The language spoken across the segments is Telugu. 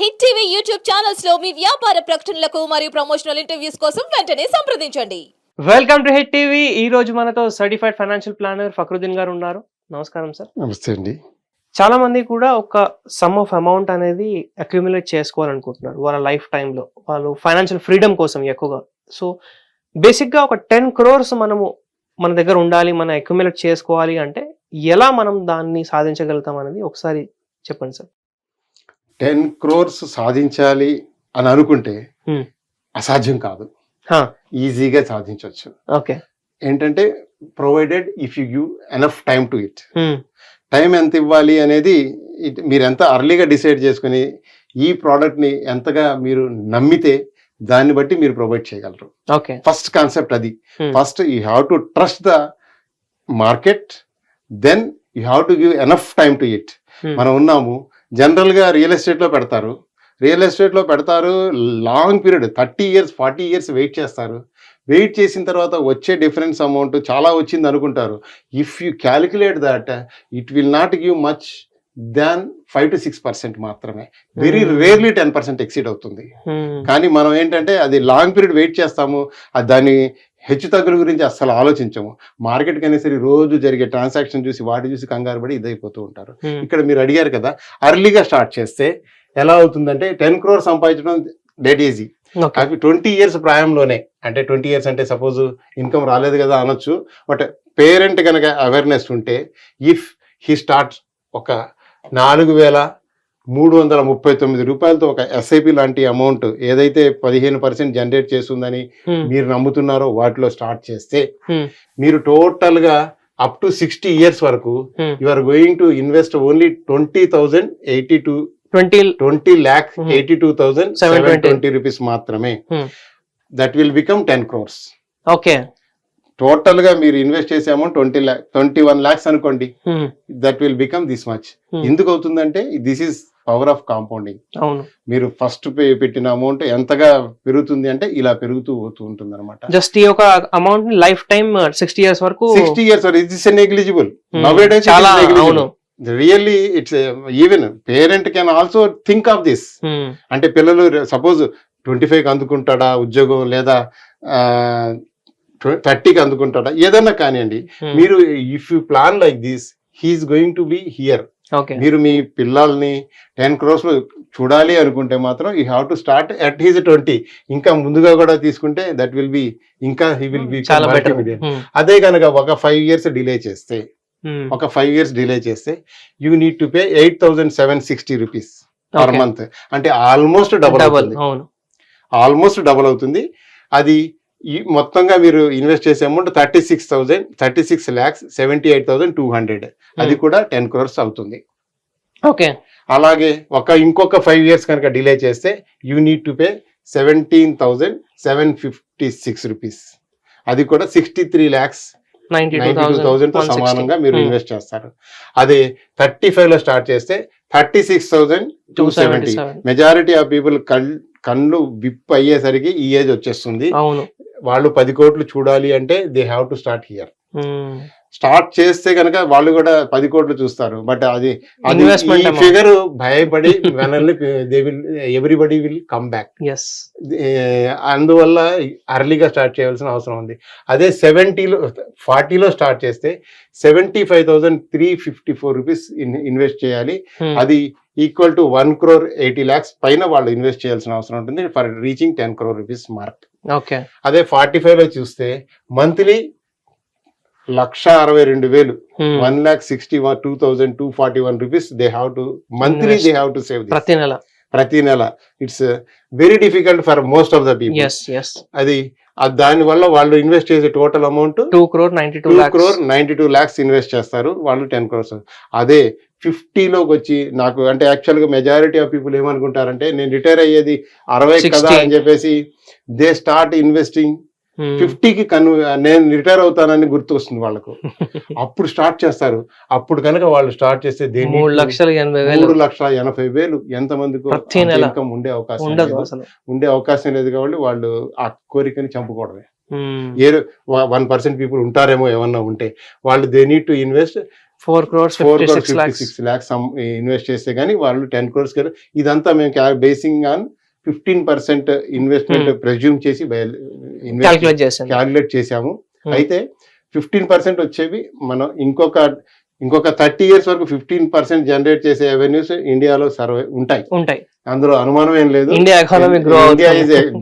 హిట్ టీవీ యూట్యూబ్ ఛానల్స్లో మీ వ్యాపార ప్రకటనలకు మరియు ప్రమోషనల్ ఇంటర్వ్యూస్ కోసం వెంటనే సంప్రదించండి. Welcome to hit TV. ఈ రోజు మనతో సర్టిఫైడ్ ఫైనాన్షియల్ ప్లానర్ ఫక్రుద్దీన్ గారు ఉన్నారు. నమస్కారం సార్. నమస్తే అండి. చాలా మంది కూడా ఒక సమ్ ఆఫ్ అమౌంట్ అనేది అక్యుములేట్ చేసుకోవాలనుకుంటున్నారు వాళ్ళ లైఫ్ టైంలో వాళ్ళు ఫైనాన్షియల్ ఫ్రీడమ్ కోసం ఎక్కువగా. సో బేసిక్గా ఒక టెన్ క్రోర్స్ మనము మన దగ్గర ఉండాలి మనం అక్యుములేట్ చేసుకోవాలి అంటే ఎలా మనం దాన్ని సాధించగలుగుతాం అనేది ఒకసారి చెప్పండి సార్. టెన్ క్రోర్స్ సాధించాలి అని అనుకుంటే. అసాధ్యం కాదు. ఈజీగా సాధించవచ్చు ఓకే. ఏంటంటే provided if you give enough time to it time ఎంత ఇవ్వాలి అనేది మీరు ఎంత అర్లీగా డిసైడ్ చేసుకుని ఈ ప్రోడక్ట్ని ఎంతగా మీరు నమ్మితే దాన్ని బట్టి మీరు ప్రొవైడ్ చేయగలరు. ఓకే. ఫస్ట్ కాన్సెప్ట్ అది. First you have to trust the market then you have to give enough time to it. మనం ఉన్నాము జనరల్గా రియల్ ఎస్టేట్లో పెడతారు. రియల్ ఎస్టేట్లో పెడతారు long period thirty years forty years wait చేస్తారు. వెయిట్ చేసిన తర్వాత వచ్చే డిఫరెన్స్ అమౌంట్ చాలా వచ్చింది అనుకుంటారు if you calculate that it will not give much than five to six percent మాత్రమే. Very Hmm. Rarely ten percent exceed అవుతుంది. కానీ మనం ఏంటంటే అది లాంగ్ పీరియడ్ వెయిట్ చేస్తాము దాని హెచ్చు తగ్గుల గురించి అస్సలు ఆలోచించము. మార్కెట్కి అనేసరి రోజు జరిగే ట్రాన్సాక్షన్ చూసి వాటి చూసి కంగారు పడి ఇదైపోతూ ఉంటారు. ఇక్కడ మీరు అడిగారు కదా అర్లీగా స్టార్ట్ చేస్తే ఎలా అవుతుందంటే టెన్ క్రోర్ సంపాదించడం డెట్ ఈజీ అవి ట్వంటీ ఇయర్స్ ప్రాయంలోనే అంటే ట్వంటీ ఇయర్స్ అంటే సపోజ్ ఇన్కమ్ రాలేదు కదా అనొచ్చు బట్ పేరెంట్ కనుక అవేర్నెస్ ఉంటే ఇఫ్ హీ స్టార్ట్ ఒక నాలుగు వేల మూడు వందల ముప్పై తొమ్మిది రూపాయలతో ఒక ఎస్ఐపి లాంటి అమౌంట్ ఏదైతే పదిహేను పర్సెంట్ జనరేట్ చేస్తుందని మీరు నమ్ముతున్నారో వాటిలో స్టార్ట్ చేస్తే Hmm. మీరు టోటల్గా అప్ టు సిక్స్టీ ఇయర్స్ వరకు you are going to invest only twenty thousand eighty two twenty twenty lakh Hmm. Eighty two 720. Seven twenty rupees మాత్రమే Hmm. That will become ten crores okay టోటల్గా మీరు ఇన్వెస్ట్ చేసే amount twenty lakh twenty one lakhs అనుకోండి that will become this much. ఎందుకు అవుతుందంటే this is power of compounding. మీరు ఫస్ట్ పెట్టిన అమౌంట్ ఎంతగా పెరుగుతుంది అంటే ఇలా పెరుగుతూ పోతూ ఉంటుంది అనమాట జస్ట్ ఈ ఒక amount life time sixty years వరకు sixty years it's negligible it చాలా really it's even parent can also think of this. అంటే పిల్లలు సపోజ్ ట్వంటీ ఫైవ్ అందుకుంటాడా ఉద్యోగం లేదా థర్టీకి అందుకుంటాడా? ఏదన్నా కానివ్వండి. Hmm. మీరు if you plan like this he's going to be here మీరు మీ పిల్లల్ని టెన్ క్రోర్స్లో చూడాలి అనుకుంటే మాత్రం you have to start at his twenty ఇంకా ముందుగా కూడా తీసుకుంటే దట్ విల్ బి ఇంకా హీ విల్ బి చాలా బెటర్ అదే కనుక ఒక ఫైవ్ ఇయర్స్ డిలే చేస్తే ఒక ఫైవ్ ఇయర్స్ డిలే చేస్తే you need to pay eight thousand seven sixty rupees per month అంటే ఆల్మోస్ట్ డబుల్ డబల్ అవుతుంది. ఆల్మోస్ట్ డబుల్ అవుతుంది. అది ఈ మొత్తంగా మీరు ఇన్వెస్ట్ చేసే amount thirty six thousand thirty six lakhs seventy eight thousand two hundred. అది కూడా టెన్ క్రోర్స్ అవుతుంది. ఓకే. అలాగే ఒక ఇంకొక ఫైవ్ ఇయర్స్ కనుక డిలే చేస్తే you need to pay seventeen thousand seven fifty six rupees. అది కూడా sixty three lakhs ninety two థౌసండ్తో సమానంగా మీరు Hmm. ఇన్వెస్ట్ చేస్తారు. అదే థర్టీ ఫైవ్లో స్టార్ట్ చేస్తే thirty six thousand two seventy. Majority of people కళ్ళు విప్ అయ్యేసరికి ఈ ఏజ్ వచ్చేస్తుంది. వాళ్ళు పది కోట్లు చూడాలి అంటే they have to start here. Start చేస్తే కనుక వాళ్ళు కూడా పది కోట్లు చూస్తారు. బట్ అది. ఫిగర్ భయపడి వెనల్ని they will everybody will come back అందువల్ల అర్లీగా స్టార్ట్ చేయాల్సిన అవసరం ఉంది. అదే సెవెంటీలో ఫార్టీలో స్టార్ట్ చేస్తే seventy five thousand three fifty four rupees invest చేయాలి. Hmm. అది equal to one crore eighty lakhs పైన వాళ్ళు ఇన్వెస్ట్ చేయాల్సిన అవసరం ఉంటుంది. For reaching ten crore rupees mark అదే ఫార్టీ ఫైవ్లో చూస్తే మంత్లీ లక్ష అరవై రెండు వేలు. Hmm. One lakh sixty one two thousand two forty one rupees they have to monthly. They have to save ప్రతి నెల. ప్రతి నెల. It's very difficult for most of the people అది దాని వల్ల వాళ్ళు ఇన్వెస్ట్ చేసే total amount two crore ninety two lakhs crore ninety two lakhs invest చేస్తారు. వాళ్ళు టెన్ క్రోర్స్ అదే ఫిఫ్టీలోకి వచ్చి నాకు అంటే యాక్చువల్గా మెజారిటీ ఆఫ్ పీపుల్ ఏమనుకుంటారంటే నేను రిటైర్ అయ్యేది అరవై కదా 60. అని చెప్పేసి దే స్టార్ట్ ఇన్వెస్టింగ్ Hmm. ఫిఫ్టీకి కన్ను నేను రిటైర్ అవుతానని గుర్తు వస్తుంది వాళ్ళకు. అప్పుడు స్టార్ట్ చేస్తారు. అప్పుడు కనుక వాళ్ళు స్టార్ట్ చేస్తే దేన్ని మూడు లక్షల ఎనభై వేలు. మూడు లక్షల ఎనభై వేలు. ఎంత మందికి ప్రతి నెల. ఇన్కమ్ ఉండే అవకాశం ఉండే అవకాశం లేదు కాబట్టి వాళ్ళు ఆ కోరికని చంపుకోవడమే. Hmm. ఏ వన్ పర్సెంట్ పీపుల్ ఉంటారేమో ఏమన్నా ఉంటే వాళ్ళు they need to invest four crores four crores six lakhs invest చేస్తే గానీ వాళ్ళు టెన్ క్రోర్స్ ఇదంతా మేము basing on fifteen percent investment presume చేసి క్యాలిక్యులేట్ చేసాము Hmm. అయితే ఫిఫ్టీన్ పర్సెంట్ వచ్చేవి మనం ఇంకొక ఇంకొక థర్టీ ఇయర్స్ వరకు ఫిఫ్టీన్ పర్సెంట్ జనరేట్ చేసే రెవెన్యూస్ ఇండియాలో సర్వే ఉంటాయి. ఉంటాయి. అందులో అనుమానం ఏం లేదు. India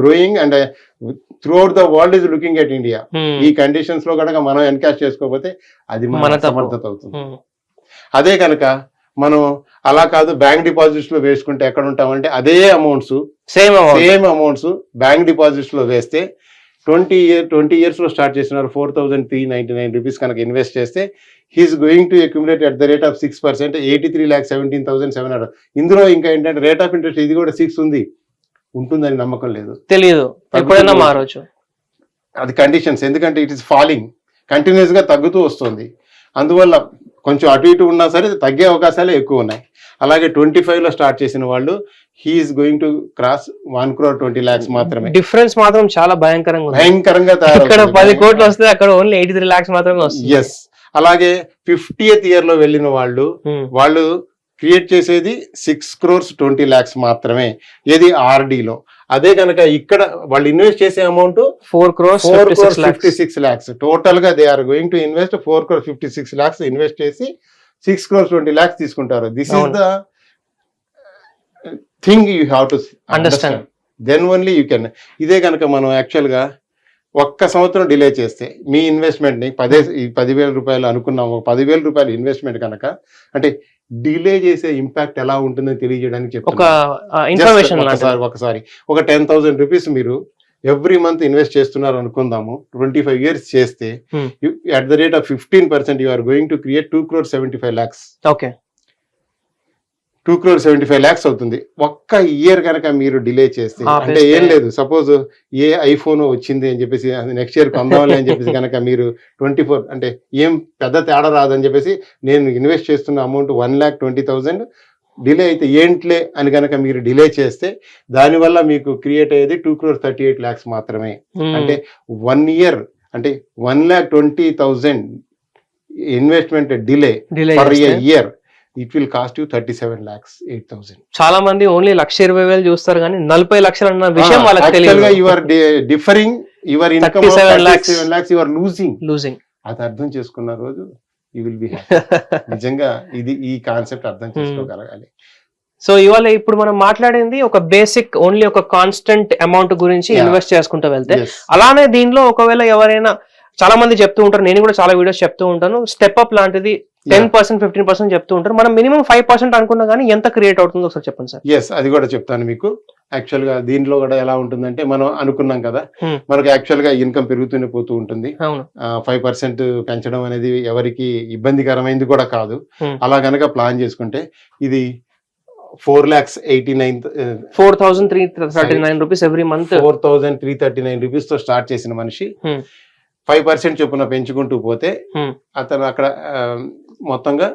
growing and throughout the world is looking at India ఈ కండిషన్స్లో కనుక మనం ఎన్కాష్ చేసుకోకపోతే అది మన. సమర్థత అవుతుంది. అదే కనుక మనం అలా కాదు బ్యాంక్ డిపాజిట్స్లో వేసుకుంటే ఎక్కడ ఉంటామంటే అదే amounts same same amounts bank డిపాజిట్స్లో వేస్తే ట్వంటీ ఇయర్ ట్వంటీ ఇయర్స్లో స్టార్ట్ చేసినారు four thousand three ninety nine rupees కనుక ఇన్వెస్ట్ చేస్తే he's going to accumulate at the rate of six percent eighty three lakh seventeen thousand seven hundred ఇందులో ఇంకా ఏంటంటే రేట్ ఆఫ్ ఇంట్రెస్ట్ ఇది కూడా సిక్స్ ఉంది. ఉంటుందని నమ్మకం లేదు. తెలియదు ఎప్పుడైనా మారవచ్చు అది కండిషన్స్ ఎందుకంటే ఇట్ ఇస్ ఫాలింగ్ కంటిన్యూస్గా తగ్గుతూ వస్తుంది. అందువల్ల కొంచెం అటు ఇటు ఉన్నా సరే తగ్గే అవకాశాలే ఎక్కువ ఉన్నాయి. అలాగే ట్వంటీ ఫైవ్లో స్టార్ట్ చేసిన వాళ్ళు he's going to cross one crore twenty lakhs మాత్రమే. డిఫరెన్స్ మాత్రం చాలా భయంకరంగా భయంకరంగా పది కోట్లు వస్తే అక్కడ ఓన్లీ ఎయిటీ త్రీ లాక్స్ మాత్రమే వస్తుంది. ఎస్ అలాగే ఫిఫ్టీయత్ ఇయర్లో వెళ్ళిన వాళ్ళు Hmm. వాళ్ళు క్రియేట్ చేసేది సిక్స్ క్రోర్స్ ట్వంటీ లాక్స్ మాత్రమే. ఏది ఆర్డీలో అదే కనుక ఇక్కడ వాళ్ళు ఇన్వెస్ట్ చేసే amount four crores four fifty crore six fifty six lakhs టోటల్గా they are going to invest four crore fifty six lakhs invest చేసి సిక్స్ క్రోర్స్ ట్వంటీ ల్యాక్స్ తీసుకుంటారు this is. The thing you have to. Understand then only you can ఇదే కనుక మనం యాక్చువల్గా ఒక్క సంవత్సరం డిలే చేస్తే మీ ఇన్వెస్ట్మెంట్ని పదే పదివేల రూపాయలు అనుకున్నాం ఒక పదివేల రూపాయలు ఇన్వెస్ట్మెంట్ కనుక అంటే డిలే చేసే ఇంపాక్ట్ ఎలా ఉంటుందని తెలియజేయడానికి ఇన్ఫర్మేషన్ Just ఒకసారి ఒకసారి ఒక టెన్ థౌసండ్ రూపీస్ మీరు ఎవ్రీ మంత్ ఇన్వెస్ట్ చేస్తున్నారు అనుకుందాము ట్వంటీ ఫైవ్ ఇయర్స్ చేస్తే. At the rate of fifteen percent you are going to create two crore seventy five lakhs okay two crore seventy five lakhs అవుతుంది. ఒక్క ఇయర్ కనుక మీరు డిలే చేస్తే ఆపేస్తే- అంటే ఏం లేదు. సపోజ్ ఏ ఐఫోన్ వచ్చింది అని చెప్పేసి నెక్స్ట్ ఇయర్ కొందామని అని చెప్పేసి కనుక మీరు ట్వంటీ ఫోర్ అంటే ఏం పెద్ద తేడా రాదని చెప్పేసి నేను ఇన్వెస్ట్ చేస్తున్న amount one lakh twenty thousand delay అయితే ఏంట్లే అని కనుక మీరు డిలే చేస్తే దానివల్ల మీకు క్రియేట్ అయ్యేది two crore thirty eight lakhs మాత్రమే అంటే వన్ ఇయర్ అంటే one lakh twenty thousand investment delay delay per year it will cost you thirty seven lakhs eight thousand చాలా మంది ఓన్లీ లక్ష ఇరవై వేలు చూస్తారు కానీ నలభై లక్షలు అన్న విషయం వాళ్ళకి తెలియదు. Your differing your income 37 lakhs. Seven lakhs your losing losing అది అర్థం చేసుకున్న రోజు యూ విల్ బి నిజంగా ఇది ఈ కాన్సెప్ట్ అర్థం Hmm. చేసుకోగలగాలి. సో ఇవాళ ఇప్పుడు మనం మాట్లాడింది ఒక బేసిక్ ఓన్లీ ఒక కాన్స్టెంట్ అమౌంట్ గురించి. ఇన్వెస్ట్ చేసుకుంటూ వెళ్తే. అలానే దీనిలో ఒకవేళ ఎవరైనా చాలా మంది చెప్తూ ఉంటారు నేను కూడా చాలా వీడియోస్ చెప్తూ ఉంటాను. స్టెప్ అప్ లాంటిది టెన్ పర్సెంట్ ఫిఫ్టీన్ పర్సెంట్ చెప్తూ ఉంటారు. మనం మినిమం ఫైవ్ పర్సెంట్ అనుకున్నా కానీ ఎంత క్రియేట్ అవుతుందో ఒకసారి చెప్పండి సార్ ఎస్ అది కూడా చెప్తాను మీకు. యాక్చువల్గా దీంట్లో కూడా ఎలా ఉంటుందంటే మనం అనుకున్నాం కదా. మనకు యాక్చువల్గా ఇన్కమ్ పెరుగుతూనే పోతూ ఉంటుంది ఫైవ్ పర్సెంట్ పెంచడం అనేది ఎవరికి ఇబ్బందికరమైంది కూడా కాదు. అలా గనక ప్లాన్ చేసుకుంటే ఇది four lakhs eighty nine four thousand three thirty nine rupees every month four thousand three thirty nine రూపీస్తో start చేసిన మనిషి. ఫైవ్ పర్సెంట్ చొప్పున పెంచుకుంటూ పోతే. అతను అక్కడ మొత్తంగా.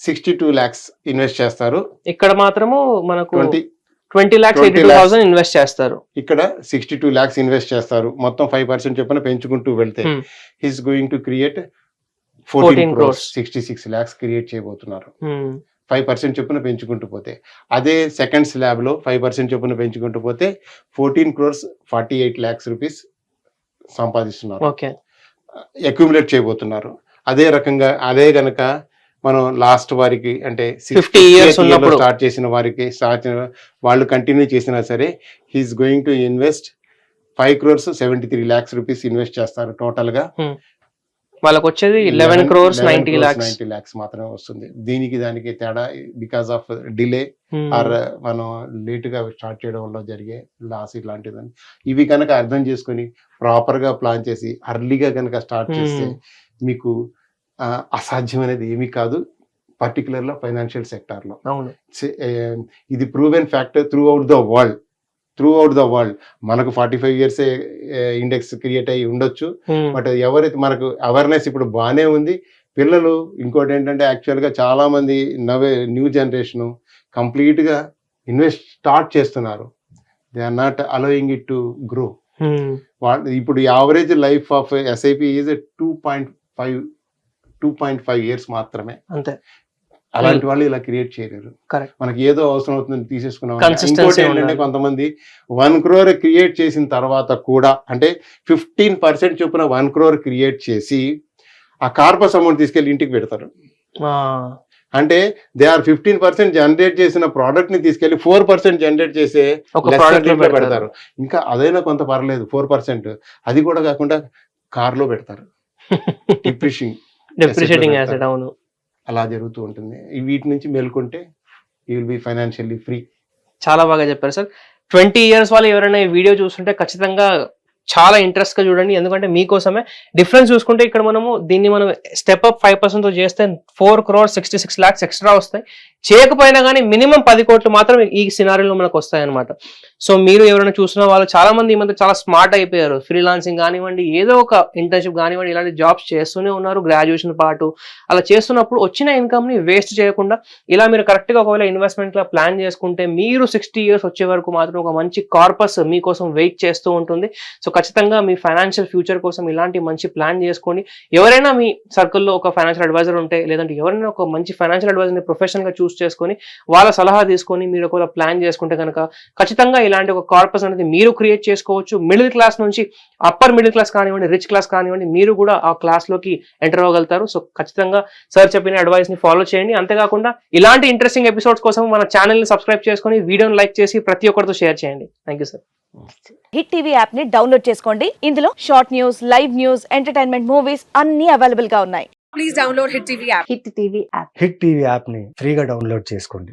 సిక్స్టీ టూ ల్యాక్స్ ఇన్వెస్ట్ చేస్తారు ఇక్కడ మాత్రము మనకు twenty twenty lakhs 20 eighty two lakhs. Thousand invest చేస్తారు ఇక్కడ సిక్స్టీ టూ ల్యాక్స్ ఇన్వెస్ట్ చేస్తారు మొత్తం ఫైవ్ పర్సెంట్ చొప్పున పెంచుకుంటూ వెళ్తే. He's going to create 14 fourteen. Crores sixty six lakhs create చేయబోతున్నారు. ఫైవ్ పర్సెంట్ చొప్పున పెంచుకుంటూ పోతే అదే సెకండ్ స్లాబ్లో ఫైవ్ పర్సెంట్ చొప్పున పెంచుకుంటూ పోతే fourteen crores forty eight lakhs rupees సంపాదిస్తున్నారు ఓకే అక్యుములేట్ చేయబోతున్నారు అదే రకంగా అదే గనక మనం లాస్ట్ వారికి అంటే 50 years ఉన్నప్పుడు. స్టార్ట్ చేసిన వారికి స్టార్ట్ వాళ్ళు కంటిన్యూ చేసినా సరే he's going to invest five crores seventy three lakhs rupees invest చేస్తారు టోటల్గా వాళ్ళకి వచ్చేది eleven crores ninety lakhs ninety lakhs మాత్రమే వస్తుంది దీనికి దానికి తేడా బికాస్ ఆఫ్ డిలే. ఆర్ మనం లేట్గా స్టార్ట్ చేయడం వల్ల జరిగే లాస్ ఇట్లాంటిదని ఇవి కనుక అర్థం చేసుకొని ప్రాపర్గా ప్లాన్ చేసి అర్లీగా కనుక స్టార్ట్ చేస్తే Hmm. మీకు ఆ, అసాధ్యం అనేది ఏమీ కాదు పర్టికులర్లో ఫైనాన్షియల్ సెక్టార్లో. అవును. చే- ఏ, ఇది proven factor throughout the world throughout the world మనకు forty five years index create అయ్యి ఉండొచ్చు. Hmm. బట్ ఎవరైతే మనకు అవేర్నెస్ ఇప్పుడు బాగానే ఉంది. పిల్లలు ఇంకోటి ఏంటంటే యాక్చువల్గా చాలా మంది నవే న్యూ జనరేషన్ కంప్లీట్గా ఇన్వెస్ట్ స్టార్ట్ చేస్తున్నారు. They are not allowing it to grow Hmm. ఇప్పుడు average life of SIP is two point five two point five years మాత్రమే. అంతే. అలాంటి వాళ్ళు ఇలా క్రియేట్ చేయలేరు. మనకి ఏదో అవసరం అవుతుంది తీసేసుకున్నాం ఇంకోటి ఏంటంటే. కొంతమంది వన్ క్రోర్ క్రియేట్ చేసిన తర్వాత కూడా అంటే ఫిఫ్టీన్ పర్సెంట్ చొప్పున వన్ క్రోర్ క్రియేట్ చేసి ఆ కార్పస్ అమౌంట్ తీసుకెళ్ళి ఇంటికి పెడతారు. అంటే they are fifteen percent generate చేసిన ప్రోడక్ట్ని తీసుకెళ్ళి ఫోర్ పర్సెంట్ జనరేట్ చేసే పెడతారు. ఇంకా అదైనా కొంత పర్లేదు ఫోర్ పర్సెంట్ అది కూడా కాకుండా కార్లో పెడతారు. డిప్రిషింగ్ డెప్రిషియేటింగ్. యాసెట్ అవును. అలా జరుగుతూ ఉంటుంది. వీటి నుంచి మేల్కొంటే you will be financially free చాలా బాగా చెప్పారు సార్. ట్వంటీ ఇయర్స్ వాళ్ళు ఎవరైనా ఈ వీడియో చూస్తుంటే ఖచ్చితంగా చాలా ఇంట్రెస్ట్గా చూడండి. ఎందుకంటే మీకోసమే. డిఫరెన్స్ చూసుకుంటే ఇక్కడ మనము దీన్ని మనం స్టెప్ అప్ ఫైవ్ పర్సెంట్తో చేస్తే four crore sixty six lakhs extra వస్తాయి. చేయకపోయినా కానీ మినిమం పది కోట్లు మాత్రం ఈ సినారీలో మనకు వస్తాయి అనమాట సో మీరు ఎవరైనా చూసిన వాళ్ళు చాలా మంది ఈ మధ్య చాలా స్మార్ట్ అయిపోయారు. ఫ్రీలాన్సింగ్ కానివ్వండి ఏదో ఒక ఇంటర్న్షిప్ కానివ్వండి ఇలాంటి జాబ్స్ చేస్తూనే ఉన్నారు గ్రాడ్యుయేషన్ పాటు. అలా చేస్తున్నప్పుడు వచ్చిన ఇన్కమ్ని వేస్ట్ చేయకుండా ఇలా మీరు కరెక్ట్గా ఒకవేళ ఇన్వెస్ట్మెంట్లా ప్లాన్ చేసుకుంటే మీరు సిక్స్టీ ఇయర్స్ వచ్చే వరకు మాత్రం ఒక మంచి కార్పస్ మీకోసం వెయిట్ చేస్తూ ఉంటుంది. సో ఖచ్చితంగా మీ ఫైనాన్షియల్ ఫ్యూచర్ కోసం ఇలాంటి మంచి ప్లాన్ చేసుకోండి ఎవరైనా మీ సర్కిల్లో ఒక ఫైనాన్షియల్ అడ్వైజర్ ఉంటే లేదంటే ఎవరైనా ఒక మంచి ఫైనాన్షియల్ అడ్వైజర్ని ప్రొఫెషనల్గా చూస్ చేసుకొని వాళ్ళ సలహా తీసుకొని మీరు ఒకవేళ ప్లాన్ చేసుకుంటే కనుక ఖచ్చితంగా ఇలాంటి ఒక కార్పస్ అనేది మీరు క్రియేట్ చేసుకోవచ్చు. మిడిల్ క్లాస్ నుంచి అప్పర్ మిడిల్ క్లాస్ కానివ్వండి రిచ్ క్లాస్ కానివ్వండి మీరు కూడా ఆ క్లాస్లోకి ఎంటర్ అవ్వగలుగుతారు. సో ఖచ్చితంగా సార్ చెప్పిన అడ్వైస్ని ఫాలో చేయండి. అంతేకాకుండా ఇలాంటి ఇంట్రెస్టింగ్ ఎపిసోడ్స్ కోసం మన ఛానల్ని సబ్స్క్రైబ్ చేసుకొని వీడియోని లైక్ చేసి ప్రతి ఒక్కరితో షేర్ చేయండి. Thank you sir hit TV యాప్ని డౌన్లోడ్ చేసుకోండి. ఇందులో short news live news entertainment movies అన్ని అవైలబుల్గా ఉన్నాయి. Please download Hit TV app. Hit TV app hit TV యాప్ని ఫ్రీగా డౌన్లోడ్ చేసుకోండి.